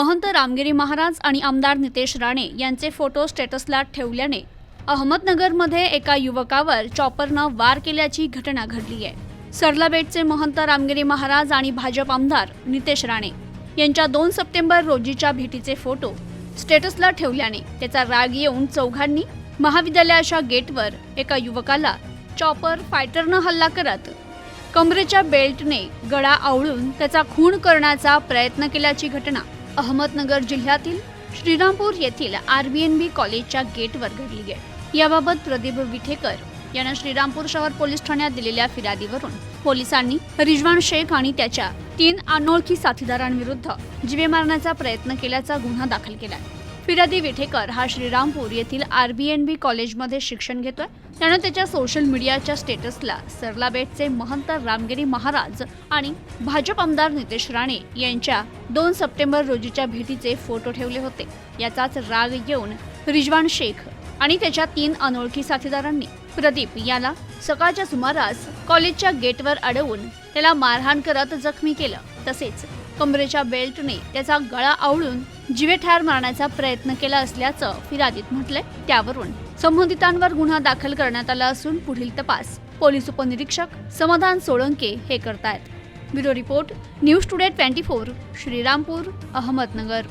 महंत रामगिरी महाराज आणि आमदार नितेश राणे यांचे फोटो स्टेटसला ठेवल्याने अहमदनगरमध्ये एका युवकावर चॉपरनं वार केल्याची घटना घडली आहे. सरलाबेटचे महंत रामगिरी महाराज आणि भाजप आमदार नितेश राणे यांच्या दोन सप्टेंबर रोजीच्या भेटीचे फोटो स्टेटसला ठेवल्याने त्याचा राग येऊन चौघांनी महाविद्यालयाच्या गेटवर एका युवकाला चॉपर फायटरनं हल्ला करत कमरेच्या बेल्टने गळा आवळून त्याचा खून करण्याचा प्रयत्न केल्याची घटना अहमदनगर जिल्ह्यातील श्रीरामपूर येथील आरबीएनबी कॉलेजच्या गेटवर घडली आहे. याबाबत प्रदीप विठेकर यानं श्रीरामपूर शहर पोलीस ठाण्यात दिलेल्या फिर्यादीवरून पोलिसांनी रिजवान शेख आणि त्याच्या तीन अनोळखी साथीदारांविरुद्ध जीवे मारण्याचा प्रयत्न केल्याचा गुन्हा दाखल केलाय. फिर्यादी विठेकर हा श्रीरामपूर येथील आर बी एन बी कॉलेजमध्ये शिक्षण घेतोय. त्यानं त्याच्या सोशल मीडियाच्या स्टेटसला सरलाबेटचे महंत रामगिरी महाराज आणि भाजप आमदार नितेश राणे यांच्या दोन सप्टेंबर रोजीच्या भेटीचे फोटो ठेवले होते. याचाच राग येऊन रिजवान शेख आणि त्याच्या तीन अनोळखी साथीदारांनी प्रदीप याला सकाळच्या सुमारास कॉलेजच्या गेटवर अडवून त्याला मारहाण करत जखमी केलं. तसेच कमरेच्या बेल्टने त्याचा गळा आवळून जीवे ठार मारण्याचा प्रयत्न केला असल्याचं फिर्यादीत म्हटलंय त्यावरून. संबंधितांवर गुन्हा दाखल करण्यात आला असून पुढील तपास पोलीस उपनिरीक्षक समाधान सोळंके हे करतायत. Bureau report news today twenty four Shrirampur Ahmednagar.